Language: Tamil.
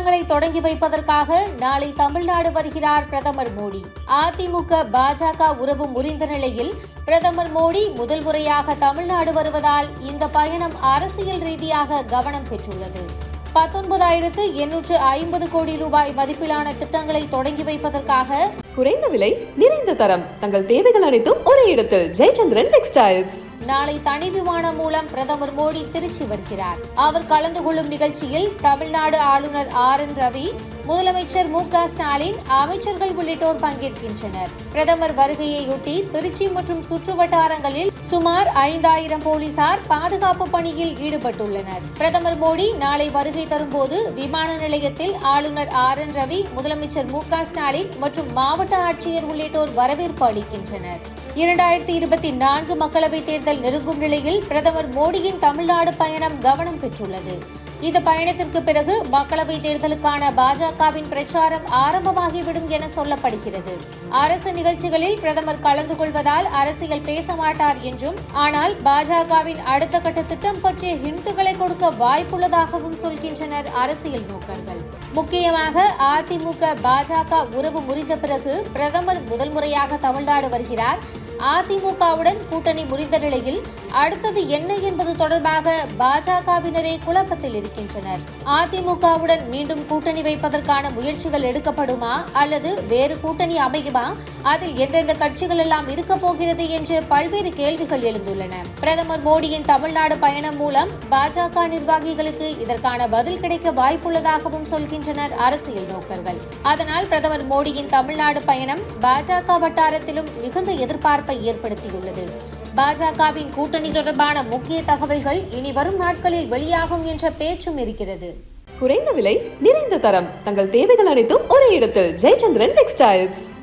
திட்டங்களை தொடங்கி வைப்பதற்காக நாளை தமிழ்நாடு வருகிறார் பிரதமர் மோடி. அதிமுக பாஜக உறவு முறிந்த நிலையில் பிரதமர் மோடி முதல் முறையாக தமிழ்நாடு வருவதால் இந்த பயணம் அரசியல் ரீதியாக கவனம் பெற்றுள்ளது. பத்தொன்பதாயிரத்து எண்ணூற்று ஐம்பது கோடி ரூபாய் மதிப்பிலான திட்டங்களை தொடங்கி வைப்பதற்காக குறைந்த விலை நிறைந்த தரம். தங்கள் தேவைகள் அனைத்தும் ஒரே இடத்தில். ஜெயச்சந்திரன் டெக்ஸ்டைல்ஸ். நாளை தனி விமானம் மூலம் பிரதமர் மோடி திருச்சி வருகிறார். அவர் கலந்து கொள்ளும் நிகழ்ச்சியில் தமிழ்நாடு ஆளுநர் ஆர் என் ரவி முதலமைச்சர் மு க ஸ்டாலின் அமைச்சர்கள் உள்ளிட்டோர் பங்கேற்கின்றனர். பிரதமர் வருகையையொட்டி திருச்சி மற்றும் சுற்று வட்டாரங்களில் சுமார் ஐந்தாயிரம் போலீசார் பாதுகாப்பு பணியில் ஈடுபட்டுள்ளனர். பிரதமர் மோடி நாளை வருகை தரும்போது விமான நிலையத்தில் ஆளுநர் ஆர் என் ரவி முதலமைச்சர் மு க ஸ்டாலின் மற்றும் மாவட்ட ஆட்சியர் உள்ளிட்டோர் வரவேற்பு அளிக்கின்றனர். இரண்டாயிரத்தி இருபத்தி நான்கு மக்களவைத் தேர்தல் நெருங்கும் நிலையில் பிரதமர் மோடியின் தமிழ்நாடு பயணம் கவனம் பெற்றுள்ளது. இந்த பயணத்திற்கு பிறகு மக்களவைத் தேர்தலுக்கான பாஜகவின் பிரச்சாரம் ஆரம்பமாகிவிடும் என சொல்லப்படுகிறது. அரசு நிகழ்ச்சிகளில் பிரதமர் கலந்து கொள்வதால் அரசியல் பேச மாட்டார் என்றும் ஆனால் பாஜகவின் அடுத்த கட்ட திட்டம் பற்றிய ஹிண்டுகளை கொடுக்க வாய்ப்புள்ளதாகவும் சொல்கின்றனர் அரசியல் நோக்கர்கள். முக்கியமாக அதிமுக பாஜக உறவு முறிந்த பிறகு பிரதமர் முதல் முறையாக தமிழ்நாடு வருகிறார். அதிமுகவுடன் கூட்டணி முறிந்த நிலையில் அடுத்தது என்ன என்பது தொடர்பாக பாஜகவினரே குழப்பத்தில் இருக்கின்றனர். அதிமுகவுடன் மீண்டும் கூட்டணி வைப்பதற்கான முயற்சிகள் எடுக்கப்படுமா அல்லது வேறு கூட்டணி அமையுமா? அதில் எந்தெந்த கட்சிகள் எல்லாம் இருக்க போகிறது என்று பல்வேறு கேள்விகள் எழுந்துள்ளன. பிரதமர் மோடியின் தமிழ்நாடு பயணம் மூலம் பாஜக நிர்வாகிகளுக்கு இதற்கான பதில் கிடைக்க வாய்ப்புள்ளதாகவும் சொல்கின்றனர் அரசியல் நோக்கர்கள். அதனால் பிரதமர் மோடியின் தமிழ்நாடு பயணம் பாஜக வட்டாரத்திலும் மிகுந்த எதிர்பார்ப்பு ஏற்படுத்தியுள்ளது. பாஜகவின் கூட்டணி தொடர்பான முக்கிய தகவல்கள் இனி வரும் நாட்களில் வெளியாகும் என்ற பேச்சும் இருக்கிறது. குறைந்த விலை நிறைந்த தரம் தங்கள் தேவைகள் அனைத்தும் ஒரே இடத்தில். ஜெயச்சந்திரன் டெக்ஸ்டைல்ஸ்.